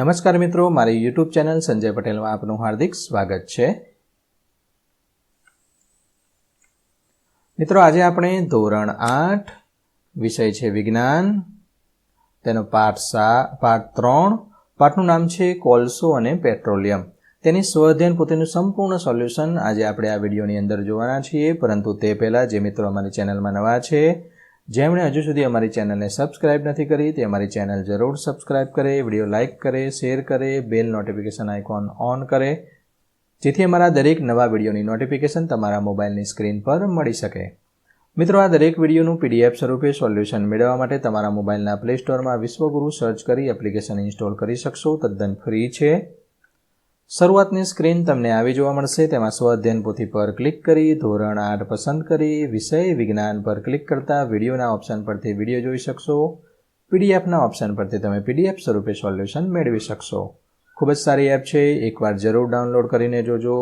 નમસ્કાર મિત્રો, મારી યુટ્યુબ ચેનલ સંજય પટેલમાં આપનું હાર્દિક સ્વાગત છે. મિત્રો, આજે આપણે ધોરણ આઠ, વિષય છે વિજ્ઞાન. તેનો પાઠ સા, પાઠ ત્રણ, પાઠનું નામ છે કોલસો અને પેટ્રોલિયમ. તેની સ્વઅધ્યયન પોતેનું સંપૂર્ણ સોલ્યુશન આજે આપણે આ વિડીયોની અંદર જોવાના છીએ. પરંતુ તે પહેલાં, જે મિત્રો અમારી ચેનલમાં નવા છે જેમણે હજુ સુધી અમારી ચેનલને સબસ્ક્રાઇબ નથી કરી, તે અમારી ચેનલ જરૂર સબસ્ક્રાઇબ કરે, વીડિયો લાઇક કરે, શેર કરે, બેલ નોટિફિકેશન આઇકોન ઓન કરે, જેથી અમારા દરેક નવા વિડીયોની નોટિફિકેશન તમારા મોબાઈલની સ્ક્રીન પર મળી શકે. મિત્રો, આ દરેક વિડીયોનું પીડીએફ સ્વરૂપે સોલ્યુશન મેળવવા માટે તમારા મોબાઈલના પ્લે સ્ટોરમાં વિશ્વગુરુ સર્ચ કરી એપ્લિકેશન ઇન્સ્ટોલ કરી શકશો. તદ્દન ફ્રી છે. શરૂઆતની સ્ક્રીન તમને આવી જોવા મળશે. તેમાં સ્વઅધ્યયન પોથી પર ક્લિક કરી, ધોરણ આઠ પસંદ કરી, વિષય વિજ્ઞાન પર ક્લિક કરતા વિડીયોના ઓપ્શન પરથી વીડિયો જોઈ શકશો. પીડીએફના ઓપ્શન પરથી તમે પીડીએફ સ્વરૂપે સોલ્યુશન મેળવી શકશો. ખૂબ જ સારી એપ છે. એકવાર જરૂર ડાઉનલોડ કરીને જોજો.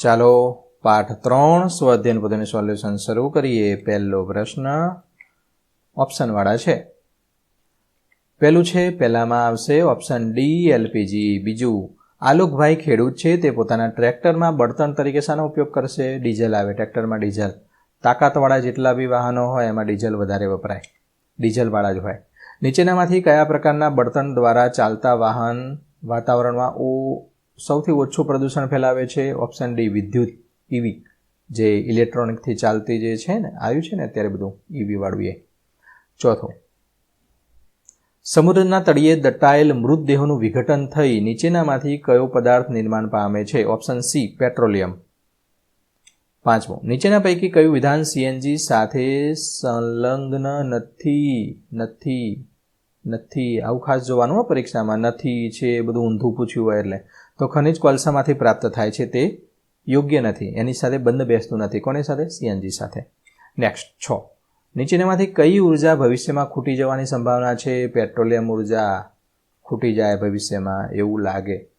ચાલો, પાઠ ત્રણ સ્વઅધ્યયન પોતાનું સોલ્યુશન શરૂ કરીએ. પહેલો પ્રશ્ન ઓપ્શનવાળા છે. પહેલું છે, પહેલામાં આવશે ઓપ્શન ડી, એલપીજી. બીજું, આલોકભાઈ ખેડૂત છે, તે પોતાના ટ્રેક્ટરમાં બળતણ તરીકે શાનો ઉપયોગ કરશે? ડીઝલ આવે, ટ્રેક્ટરમાં ડીઝલ. તાકાતવાળા જેટલા બી વાહનો હોય, એમાં ડીઝલ વધારે વપરાય. ડીઝલવાળા જ હોય. નીચેનામાંથી કયા પ્રકારના બળતણ દ્વારા ચાલતા વાહન વાતાવરણમાં ઓ સૌથી ઓછું પ્રદૂષણ ફેલાવે છે? ઓપ્શન ડી, વિદ્યુત ઈવી જે ઇલેક્ટ્રોનિકથી ચાલતી જે છે ને, આવ્યું છે ને, અત્યારે બધું ઈવી વાળું એ. ચોથું સમુદ્રના તળિયે દટાયેલ મૃતદેહોનું વિઘટન થઈ નીચેનામાંથી કયો પદાર્થ નિર્માણ પામે છે? Option C, petroleum. પાંચમો, નીચેના પૈકી કયું વિધાન સીએનજી સાથે સંલગ્ન નથી? નથી. નથી. આવું ખાસ જોવાનું પરીક્ષામાં. નથી છે બધું ઊંધું પૂછ્યું હોય એટલે. તો ખનિજ કોલસામાંથી પ્રાપ્ત થાય છે તે યોગ્ય નથી. એની સાથે બંધ બેસતું નથી. કોની સાથે? સીએનજી સાથે. નેક્સ્ટ છ. નીચેનામાંથી કઈ ઊર્જા ભવિષ્યમાં ખૂટી જવાની સંભાવના છે? પેટ્રોલિયમ ઊર્જા ખૂટી જાય ભવિષ્યમાં એવું લાગે.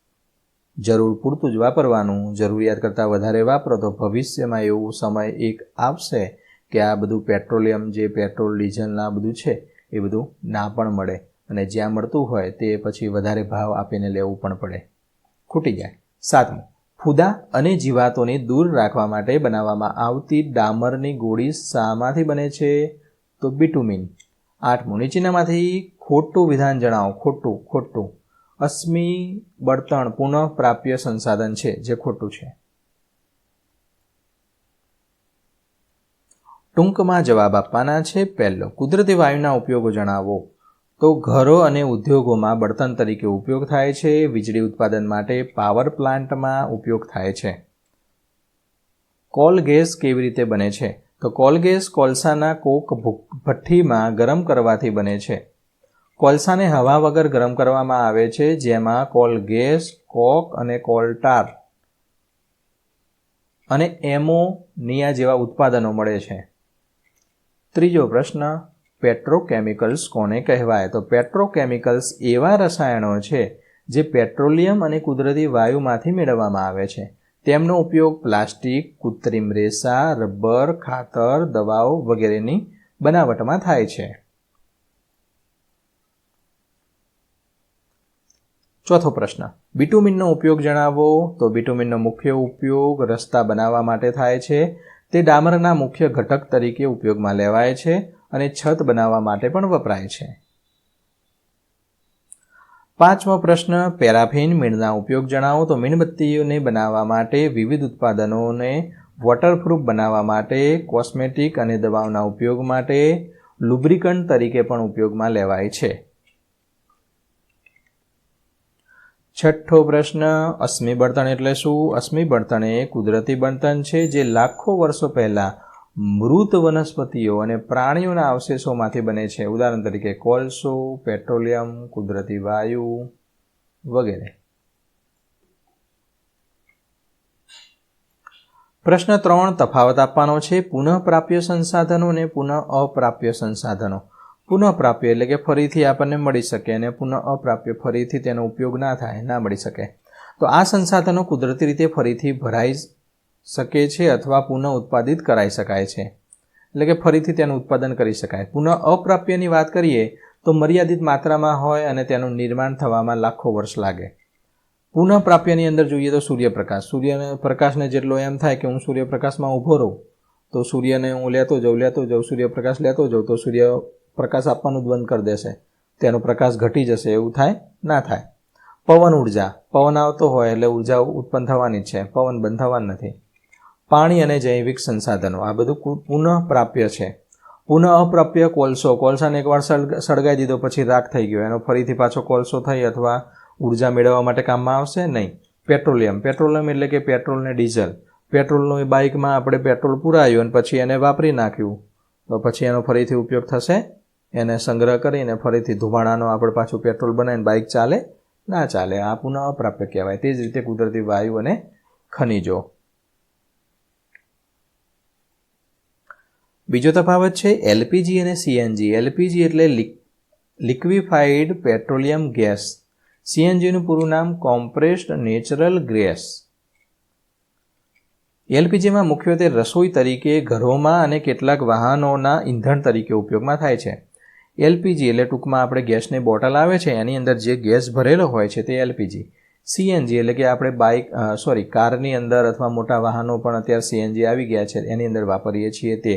જરૂર પૂરતું જ વાપરવાનું, જરૂરિયાત કરતાં વધારે વાપરો તો ભવિષ્યમાં એવું સમય એક આવશે કે આ બધું પેટ્રોલિયમ જે પેટ્રોલ, ડીઝલના બધું છે, એ બધું ના પણ મળે. અને જ્યાં મળતું હોય તે પછી વધારે ભાવ આપીને લેવું પણ પડે. ખૂટી જાય. સાતમું. ફૂદા અને જીવાતોને દૂર રાખવા માટે બનાવવામાં આવતી ડામરની ગોળી શામાંથી બને છે? તો બિટુમિન. આઠમું નીચેનામાંથી ખોટું વિધાન જણાવો. ખોટું ખોટું. અશ્મિ બળતણ પુનઃપ્રાપ્ય સંસાધન છે, જે ખોટું છે. ટૂંકમાં જવાબ આપવાના છે પહેલો. કુદરતી વાયુના ઉપયોગો જણાવો. તો ઘરો અને ઉદ્યોગોમાં બળતણ તરીકે ઉપયોગ થાય છે, વીજળી ઉત્પાદન માટે પાવર પ્લાન્ટમાં ઉપયોગ થાય છે. કોલ ગેસ કેવી રીતે બને છે? તો કોલ ગેસ કોલસાના કોક ભઠ્ઠીમાં ગરમ કરવાથી બને છે. કોલસાને હવા વગર ગરમ કરવામાં આવે છે, જેમાં કોલ ગેસ, કોક અને કોલટાર અને એમોનિયા જેવા ઉત્પાદનો મળે છે. ત્રીજો પ્રશ્ન પેટ્રોકેમિકલ્સ કોને કહેવાય? તો પેટ્રોકેમિકલ્સ એવા રસાયણો છે જે પેટ્રોલિયમ અને કુદરતી વાયુમાંથી મેળવવામાં આવે છે. તેમનો ઉપયોગ પ્લાસ્ટિક, કૃત્રિમ રેસા, રબર, ખાતર, દવાઓ વગેરેની બનાવટમાં થાય છે. ચોથો પ્રશ્ન. બિટુમિનનો ઉપયોગ જણાવો. તો બિટુમિનનો મુખ્ય ઉપયોગ રસ્તા બનાવવા માટે થાય છે. તે ડામરના મુખ્ય ઘટક તરીકે ઉપયોગમાં લેવાય છે. અને છત બનાવવા માટે પણ વપરાય છે. પાંચમો પ્રશ્ન, પેરાફિન મીણના ઉપયોગ જણાવો તો મીણબત્તીઓને બનાવવા માટે વિવિધ ઉત્પાદનોને વોટરપ્રૂફ બનાવવા માટે, કોસ્મેટિક અને દવાઓના ઉપયોગ માટે લુબ્રિકન્ટ તરીકે પણ ઉપયોગમાં લેવાય છે. છઠ્ઠો પ્રશ્ન, અશ્મિ બળતણ એટલે શું? અશ્મિ બળતણ એ કુદરતી બળતણ છે જે લાખો વર્ષો પહેલાં મૃત વનસ્પતિઓ અને પ્રાણીઓના અવશેષોમાંથી બને છે. ઉદાહરણ તરીકે કોલસો, પેટ્રોલિયમ, કુદરતી વાયુ વગેરે. પ્રશ્ન ત્રણ, તફાવત આપવાનો છે. પુનઃપ્રાપ્ય સંસાધનો અને પુનઃ અપ્રાપ્ય સંસાધનો. પુનઃપ્રાપ્ય એટલે કે ફરીથી આપણને મળી શકે અને પુનઃ અપ્રાપ્ય ફરીથી તેનો ઉપયોગ ના થાય, ના મળી શકે. તો આ સંસાધનો કુદરતી રીતે ફરીથી ભરાઈ શકે છે અથવા પુનઃ ઉત્પાદિત કરાઈ શકાય છે. એટલે કે ફરીથી તેનું ઉત્પાદન કરી શકાય. પુનઃ અપ્રાપ્યની વાત કરીએ તો મર્યાદિત માત્રામાં હોય અને તેનું નિર્માણ થવામાં લાખો વર્ષ લાગે. પુનઃપ્રાપ્યની અંદર જોઈએ તો સૂર્યપ્રકાશ. સૂર્યને પ્રકાશને જેટલો એમ થાય કે હું સૂર્યપ્રકાશમાં ઊભો રહું, તો સૂર્યને હું લેતો જાઉં લેતો જાઉં, સૂર્યપ્રકાશ લેતો જાઉં, તો સૂર્ય પ્રકાશ આપવાનું જ બંધ કરી દેશે. તેનો પ્રકાશ ઘટી જશે એવું થાય, ના થાય. પવન ઊર્જા. પવન આવતો હોય એટલે ઊર્જા ઉત્પન્ન થવાની છે. પવન બંધ થવાનું નથી. પાણી અને જૈવિક સંસાધનો, આ બધું પુનઃ પ્રાપ્ય છે. પુનઃ અપ્રાપ્ય કોલસો, કોલસાને એકવાર સળગાવી દીધો પછી રાખ થઈ ગયો. એનો ફરીથી પાછો કોલસો થઈ અથવા ઊર્જા મેળવવા માટે કામમાં આવશે? નહીં. પેટ્રોલિયમ. પેટ્રોલિયમ એટલે કે પેટ્રોલ ને ડીઝલ. પેટ્રોલનું એ બાઇકમાં આપણે પેટ્રોલ પુરાયું અને પછી એને વાપરી નાખ્યું. તો પછી એનો ફરીથી ઉપયોગ થશે? એને સંગ્રહ કરીને ફરીથી ધુમાડાનો આપણે પાછું પેટ્રોલ બનાવીને બાઇક ચાલે? ના ચાલે. આ પુનઃ અપ્રાપ્ય કહેવાય. તે જ રીતે કુદરતી વાયુ અને ખનિજો. બીજો તફાવત છે એલપીજી અને સીએનજી. એલપીજી એટલે લિક્વિફાઈડ પેટ્રોલિયમ ગેસ. સીએનજીનું પૂરું નામ કોમ્પ્રેસ્ડ નેચરલ ગેસ. એલપીજીમાં મુખ્યત્વે રસોઈ તરીકે ઘરોમાં અને કેટલાક વાહનોના ઈંધણ તરીકે ઉપયોગમાં થાય છે. એલપીજી એટલે ટૂંકમાં આપણે ગેસની બોટલ આવે છે, એની અંદર જે ગેસ ભરેલો હોય છે તે એલપીજી. સીએનજી એટલે કે આપણે બાઇક સોરી, કારની અંદર અથવા મોટા વાહનો પણ અત્યારે સીએનજી આવી ગયા છે, એની અંદર વાપરીએ છીએ તે.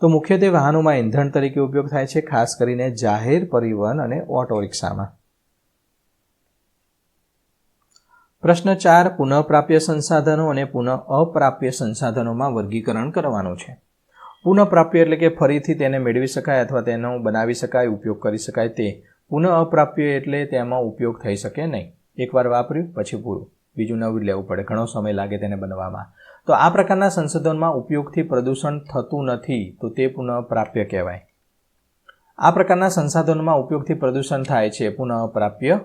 તો મુખ્યત્વે વાહનોમાં ઈંધણ તરીકે ઉપયોગ થાય છે, ખાસ કરીને જાહેર પરિવહન અને ઓટો રિક્ષામાં. પ્રશ્ન ચાર, પુનઃપ્રાપ્ય સંસાધનો અને પુનઃ અપ્રાપ્ય સંસાધનોમાં વર્ગીકરણ કરવાનું છે. પુનઃપ્રાપ્ય એટલે કે ફરીથી તેને મેળવી શકાય અથવા તેનો બનાવી શકાય, ઉપયોગ કરી શકાય તે. પુનઃ અપ્રાપ્ય એટલે તેમાં ઉપયોગ થઈ શકે નહીં. એકવાર વાપર્યું, પછી પૂરું. બીજું નવું લેવું પડે. ઘણો સમય લાગે તેને બનવામાં. તો આ પ્રકારના સંશોધનમાં ઉપયોગથી પ્રદૂષણ થતું નથી, તો તે પુનઃપ્રાપ્ય કહેવાય. આ પ્રકારના સંસાધનોમાં ઉપયોગથી પ્રદૂષણ થાય છે, પુનઃપ્રાપ્ય.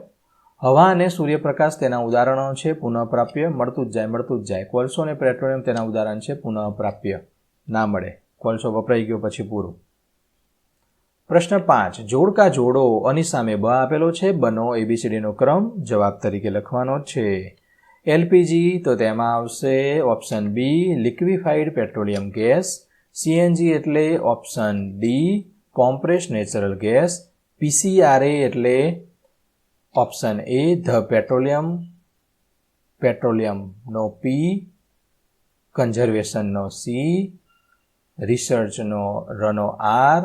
હવા અને સૂર્યપ્રકાશ તેના ઉદાહરણો છે, પુનઃપ્રાપ્ય. મળતું જ જાય, મળતું જ જાય. કોલસો અને પેટ્રોલિયમ તેના ઉદાહરણ છે, પુનઃપ્રાપ્ય. ના મળે. કોલસો વપરાઈ ગયો પછી પૂરું. પ્રશ્ન પાંચ. જોડકા જોડો, અની સામે બ આપેલો છે? બનો એબીસીડીનો ક્રમ, જવાબ તરીકે લખવાનો છે. એલપીજી તો તેમાં આવશે option B liquefied petroleum gas CNG એટલે option D compress natural gas PCRA એટલે ઓપ્શન એ ધ પેટ્રોલિયમ પેટ્રોલિયમનો પી કન્ઝર્વેશનનો સી રિસર્ચનો રનો આર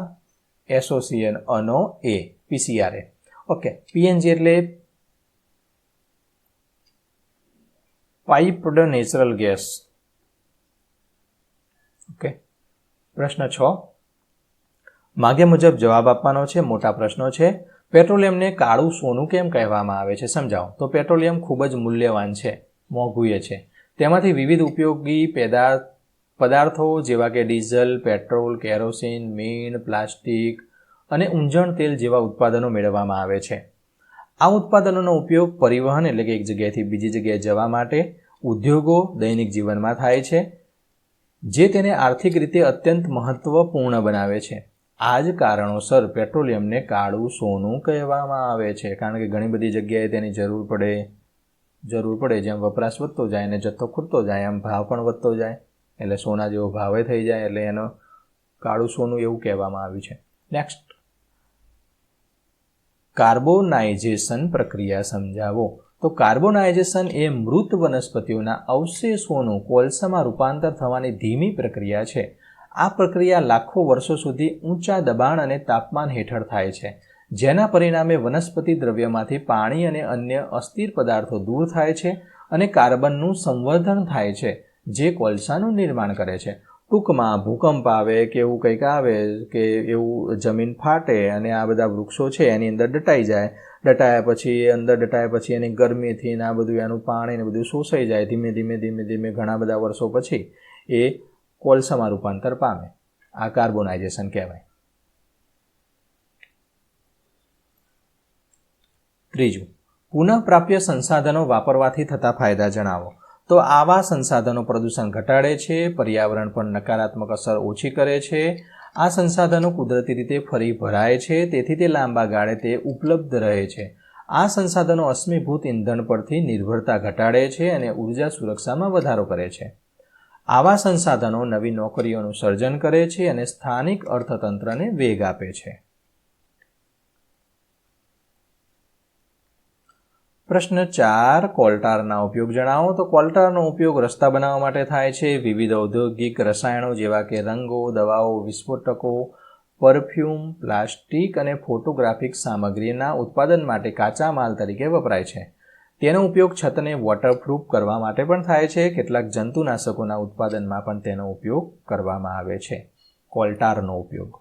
એસોસિએન અનો એ પીસીઆરએ ઓકે પીએનજી એટલે પાઇપ્ડ નેચરલ ગેસ. ઓકે. પ્રશ્ન છ. માગ્યા મુજબ જવાબ આપવાનો છે, મોટા પ્રશ્નો છે. પેટ્રોલિયમને કાળું સોનું કેમ કહેવામાં આવે છે, સમજાવો. તો પેટ્રોલિયમ ખૂબ જ મૂલ્યવાન છે મોંઘુએ છે. તેમાંથી વિવિધ ઉપયોગી પેદાર્થ પદાર્થો જેવા કે ડીઝલ, પેટ્રોલ, કેરોસીન, મીણ, પ્લાસ્ટિક અને ઊંજણ તેલ જેવા ઉત્પાદનો મેળવવામાં આવે છે. આ ઉત્પાદનોનો ઉપયોગ પરિવહન એટલે કે એક જગ્યાએથી બીજી જગ્યાએ જવા માટે ઉદ્યોગો દૈનિક જીવનમાં થાય છે, જે તેને આર્થિક રીતે અત્યંત મહત્વપૂર્ણ બનાવે છે. આ જ કારણોસર પેટ્રોલિયમને કાળું સોનું કહેવામાં આવે છે, કારણ કે ઘણી બધી જગ્યાએ તેની જરૂર પડે જરૂર પડે જેમ વપરાશ વધતો જાય અને જથ્થો ખૂટતો જાય એમ ભાવ પણ વધતો જાય, એટલે સોના જેવો ભાવે થઈ જાય, એટલે એનો કાળું સોનું એવું કહેવામાં આવ્યું છે. નેક્સ્ટ કાર્બોનાઇઝેશન પ્રક્રિયા સમજાવો. તો કાર્બોનાઇઝેશન એ મૃત વનસ્પતિઓના અવશેષોનું કોલસામાં રૂપાંતર થવાની ધીમી પ્રક્રિયા છે. આ પ્રક્રિયા લાખો વર્ષો સુધી ઊંચા દબાણ અને તાપમાન હેઠળ થાય છે, જેના પરિણામે વનસ્પતિ દ્રવ્યમાંથી પાણી અને અન્ય અસ્થિર પદાર્થો દૂર થાય છે અને કાર્બનનું સંવર્ધન થાય છે, જે કોલસાનું નિર્માણ કરે છે. ટૂંકમાં, ભૂકંપ આવે કે એવું કંઈક આવે કે એવું જમીન ફાટે અને આ બધા વૃક્ષો છે, એની અંદર દટાઈ જાય દટાયા પછી, અંદર દટાયા પછી એની ગરમીથી ને આ બધું, એનું પાણી ને બધું શોષાઈ જાય ધીમે ધીમે ધીમે ધીમે ઘણા બધા વર્ષો પછી એ કોલસામાં રૂપાંતર પામે. આ કાર્બોનાઇઝેશન કહેવાય. ત્રીજું, પુનઃપ્રાપ્ય સંસાધનો વાપરવાથી થતા ફાયદા જણાવો. તો આવા સંસાધનો પ્રદૂષણ ઘટાડે છે, પર્યાવરણ પર નકારાત્મક અસર ઓછી કરે છે આ સંસાધનો કુદરતી રીતે ફરી ભરાય છે, તેથી તે લાંબા ગાળે તે ઉપલબ્ધ રહે છે. આ સંસાધનો અશ્મિભૂત ઇંધણ પરથી નિર્ભરતા ઘટાડે છે અને ઊર્જા સુરક્ષામાં વધારો કરે છે. આવા સંસાધનો નવી નોકરીઓનું સર્જન કરે છે અને સ્થાનિક અર્થતંત્રને વેગ આપે છે. પ્રશ્ન ચાર, કોલ્ટારના ઉપયોગ જણાવો. તો કોલ્ટારનો ઉપયોગ રસ્તા બનાવવા માટે થાય છે. વિવિધ ઔદ્યોગિક રસાયણો જેવા કે રંગો, દવાઓ, વિસ્ફોટકો, પરફ્યુમ, પ્લાસ્ટિક અને ફોટોગ્રાફિક સામગ્રીના ઉત્પાદન માટે કાચા માલ તરીકે વપરાય છે. તેનો ઉપયોગ છતને વોટરપ્રૂફ કરવા માટે પણ થાય છે. કેટલાક જંતુનાશકોના ઉત્પાદનમાં પણ તેનો ઉપયોગ કરવામાં આવે છે. કોલ્ટારનો ઉપયોગ.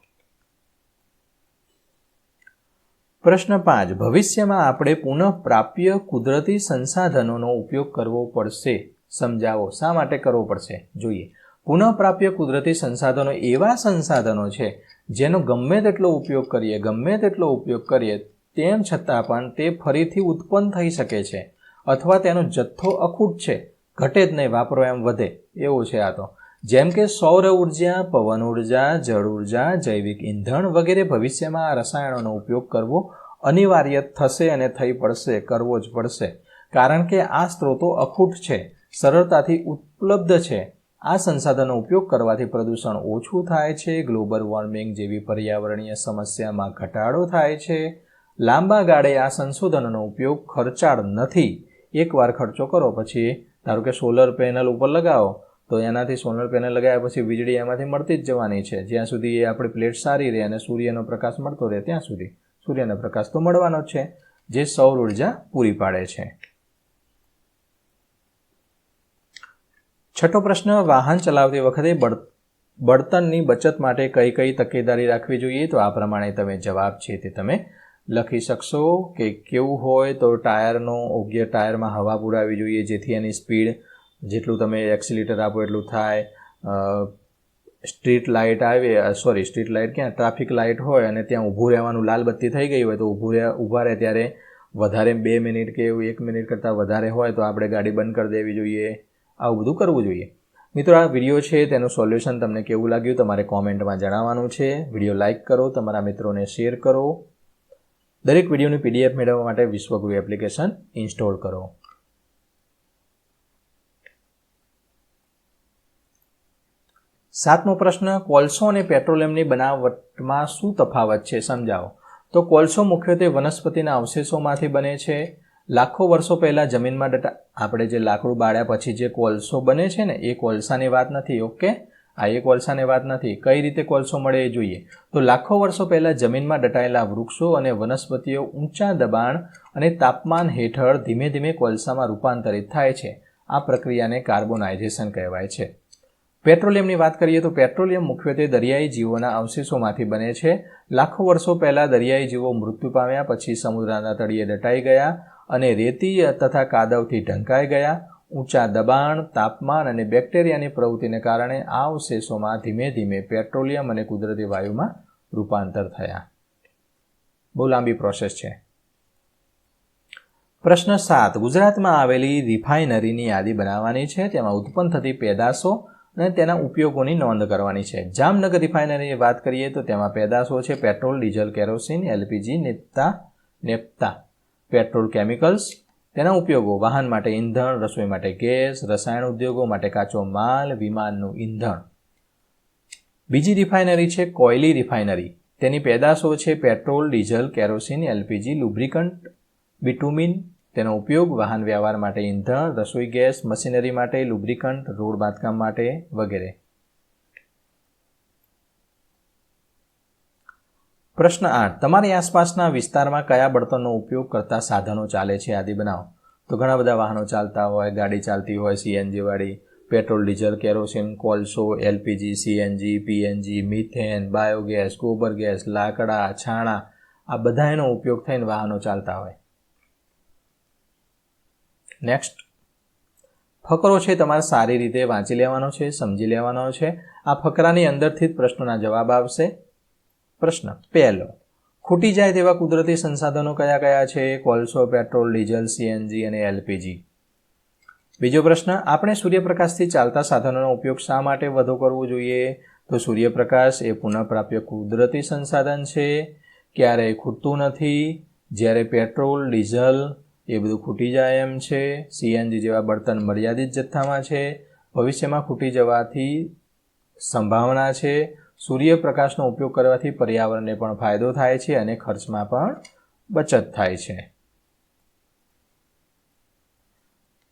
પ્રશ્ન પાંચ. ભવિષ્યમાં આપણે પુનઃપ્રાપ્ય કુદરતી સંસાધનોનો ઉપયોગ કરવો પડશે. સમજાવો, શા માટે કરવો પડશે? જોઈએ. પુનઃપ્રાપ્ય કુદરતી સંસાધનો એવા સંસાધનો છે, જેનો ગમે તેટલો ઉપયોગ કરીએ, ગમે તેટલો ઉપયોગ કરીએ, તેમ છતાં પણ તે ફરીથી ઉત્પન્ન થઈ શકે છે. અથવા તેનો જથ્થો અખૂટ છે. ઘટે જ નહીં, વાપરો એમ વધે. એવું છે આ તો. જેમ કે સૌર ઊર્જા, પવન ઊર્જા, જળ ઊર્જા, જૈવિક ઈંધણ વગેરે ભવિષ્યમાં આ રસાયણોનો ઉપયોગ કરવો અનિવાર્ય થશે અને થઈ પડશે, કરવો જ પડશે. કારણ કે આ સ્ત્રોતો અખૂટ છે, સરળતાથી ઉપલબ્ધ છે. આ સંસાધનો ઉપયોગ કરવાથી પ્રદૂષણ ઓછું થાય છે, ગ્લોબલ વોર્મિંગ જેવી પર્યાવરણીય સમસ્યામાં ઘટાડો થાય છે. લાંબા ગાળે આ સંશોધનોનો ઉપયોગ ખર્ચાળ નથી. એકવાર ખર્ચો કરો, પછી ધારો કે સોલર પેનલ ઉપર લગાવો તો એનાથી સોલર પેનલ લગાવ્યા પછી વીજળી એમાંથી મળતી જ જવાની છે. જ્યાં સુધી એ આપણી પ્લેટ સારી રહે અને સૂર્યનો પ્રકાશ મળતો રહે ત્યાં સુધી. સૂર્યનો પ્રકાશ તો મળવાનો જ છે, જે સૌર ઊર્જા પૂરી પાડે છે. છઠ્ઠો પ્રશ્ન, વાહન ચલાવતી વખતે બળતણની બચત માટે કઈ કઈ તકેદારી રાખવી જોઈએ? તો આ પ્રમાણે તમે જવાબ છે તે તમે લખી શકશો કે કેવું હોય તો ટાયરનો, યોગ્ય ટાયરમાં હવા પુરાવી જોઈએ જેથી એની સ્પીડ જેટલું તમે એક્સિલેટર આપો એટલું થાય. સ્ટ્રીટ લાઇટ આવે સોરી સ્ટ્રીટ લાઇટ ક્યાં? ટ્રાફિક લાઇટ હોય અને ત્યાં ઊભું રહેવાનું લાલ બત્તી થઈ ગઈ હોય તો ઊભું રહે, ઊભા રહે ત્યારે વધારે બે મિનિટ કે એવું એક મિનિટ કરતાં વધારે હોય તો આપણે ગાડી બંધ કરી દેવી જોઈએ. આવું બધું કરવું જોઈએ. મિત્રો, આ વીડિયો છે, તેનું સોલ્યુશન તમને કેવું લાગ્યું તમારે કોમેન્ટમાં જણાવવાનું છે. વીડિયો લાઇક કરો, તમારા મિત્રોને શેર કરો. દરેક વિડીયોની પીડીએફ મેળવવા માટે વિશ્વગુરુ એપ્લિકેશન ઇન્સ્ટોલ કરો. સાતમો પ્રશ્ન, કોલસો અને પેટ્રોલિયમની બનાવટમાં શું તફાવત છે? સમજાવો. તો કોલસો મુખ્યત્વે વનસ્પતિના અવશેષોમાંથી બને છે. લાખો વર્ષો પહેલાં જમીનમાં ડટા આપણે જે લાકડું બાળ્યા પછી જે કોલસો બને છે ને, એ કોલસાની વાત નથી, ઓકે? આ એ કોલસાની વાત નથી. કઈ રીતે કોલસો મળે એ જોઈએ. તો લાખો વર્ષો પહેલાં જમીનમાં દટાયેલા વૃક્ષો અને વનસ્પતિઓ ઊંચા દબાણ અને તાપમાન હેઠળ ધીમે ધીમે કોલસામાં રૂપાંતરિત થાય છે. આ પ્રક્રિયાને કાર્બોનાઇઝેશન કહેવાય છે. પેટ્રોલિયમની વાત કરીએ તો પેટ્રોલિયમ મુખ્યત્વે દરિયાઈ જીવોના અવશેષોમાંથી બને છે. લાખો વર્ષો પહેલાં દરિયાઈ જીવો મૃત્યુ પામ્યા, પછી સમુદ્રના તળિયે દટાઈ ગયા અને રેતી તથા કાદવથી ઢંકાઈ ગયા. ઊંચા દબાણ, તાપમાન અને બેક્ટેરિયાની પ્રવૃત્તિને કારણે આ અવશેષોમાં ધીમે ધીમે પેટ્રોલિયમ અને કુદરતી વાયુમાં રૂપાંતર થયા. બહુ લાંબી પ્રોસેસ છે. પ્રશ્ન સાત. ગુજરાતમાં આવેલી રિફાઇનરીની યાદી બનાવવાની છે. તેમાં ઉત્પન્ન થતી પેદાશો અને તેના ઉપયોગોની નોંધ કરવાની છે. જામનગર રિફાઇનરીની વાત કરીએ તો તેમાં પેદાશો છે, petrol, diesel, kerosene, LPG naphtha naphtha, petrol chemicals. તેના ઉપયોગો વાહન માટે ઈંધણ રસોઈ માટે ગેસ, રસાયણ ઉદ્યોગો માટે કાચો માલ, વિમાનનું ઈંધણ બીજી રિફાઇનરી છે, કોયલી રિફાઇનરી. તેની પેદાશો છે, petrol, diesel, kerosene, LPG, lubricant, bitumen તેનો ઉપયોગ વાહન વ્યવહાર માટે ઈંધણ, રસોઈ ગેસ, મશીનરી માટે, લુબ્રિકન્ટ, રોડ બાંધકામ માટે વગેરે. પ્રશ્ન આઠ. તમારી આસપાસના વિસ્તારમાં કયા બળતણનો ઉપયોગ કરતા સાધનો ચાલે છે? આદિ બનાવો. તો ઘણા બધા વાહનો ચાલતા હોય, ગાડી ચાલતી હોય સીએનજી વાળી પેટ્રોલ, ડીઝલ, કેરોસીન, કોલસો, LPG, CNG, PNG, methane, biogas, ગોબર ગેસ, લાકડા, છાણા, આ બધા એનો ઉપયોગ થઈને વાહનો ચાલતા હોય. નેક્સ્ટ ફકરો છે તમારે સારી રીતે વાંચી લેવાનો છે, સમજી લેવાનો છે. આ ફકરાની અંદરથી જ પ્રશ્નોના જવાબ આવશે. પ્રશ્ન પહેલો. ખૂટી જાય તેવા કુદરતી સંસાધનો કયા કયા છે? કોલસો, પેટ્રોલ, ડીઝલ, સીએનજી અને એલપીજી. બીજો પ્રશ્ન, આપણે સૂર્યપ્રકાશથી ચાલતા સાધનોનો ઉપયોગ શા માટે વધુ કરવો જોઈએ? તો સૂર્યપ્રકાશ એ પુનઃપ્રાપ્ય કુદરતી સંસાધન છે. ક્યારેય ખૂટતું નથી. જ્યારે પેટ્રોલ, ડીઝલ એ બધું ખૂટી જાય એમ છે. સીએનજી જેવા બળતણ મર્યાદિત જથ્થામાં છે. ભવિષ્યમાં ખૂટી જવાથી સંભાવના છે. સૂર્યપ્રકાશનો ઉપયોગ કરવાથી પર્યાવરણને પણ ફાયદો થાય છે અને ખર્ચમાં પણ બચત થાય છે.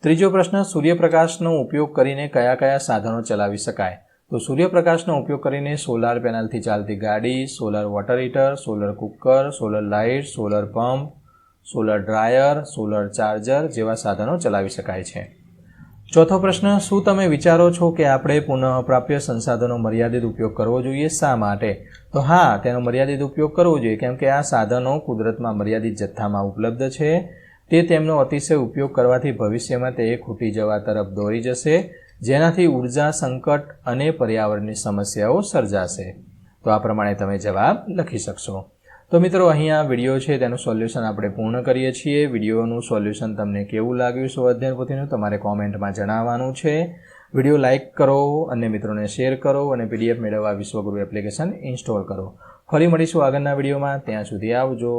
ત્રીજો પ્રશ્ન, સૂર્યપ્રકાશનો ઉપયોગ કરીને કયા કયા સાધનો ચલાવી શકાય? તો સૂર્યપ્રકાશનો ઉપયોગ કરીને સોલાર પેનલથી ચાલતી ગાડી, solar water heater, solar cooker, solar light, solar pump solar dryer, solar charger જેવા સાધનો ચલાવી શકાય છે. ચોથો પ્રશ્ન, શું તમે વિચારો છો કે આપણે પુનઃપ્રાપ્ય સંસાધનો મર્યાદિત ઉપયોગ કરવો જોઈએ? શા માટે? તો હા, તેનો મર્યાદિત ઉપયોગ કરવો જોઈએ, કેમ કે આ સાધનો કુદરતમાં મર્યાદિત જથ્થામાં ઉપલબ્ધ છે. તે તેમનો અતિશય ઉપયોગ કરવાથી ભવિષ્યમાં તે ખૂટી જવા તરફ દોરી જશે, જેનાથી ઊર્જા સંકટ અને પર્યાવરણની સમસ્યાઓ સર્જાશે. તો આ પ્રમાણે તમે જવાબ લખી શકશો. તો મિત્રો અહીંયા વીડિયો છે, તેનું સોલ્યુશન આપણે પૂર્ણ કરીએ છીએ. વિડીયોનું સોલ્યુશન તમને કેવું લાગ્યું સ્વાધ્યાય પોથીનું, તમારે કોમેન્ટમાં જણાવવાનું છે. વીડિયો લાઇક કરો અને મિત્રોને શેર કરો, અને પીડીએફ મેળવવા વિશ્વગુરુ એપ્લિકેશન ઇન્સ્ટોલ કરો. ફરી મળીશું આગળના વિડીયોમાં ત્યાં સુધી આવજો.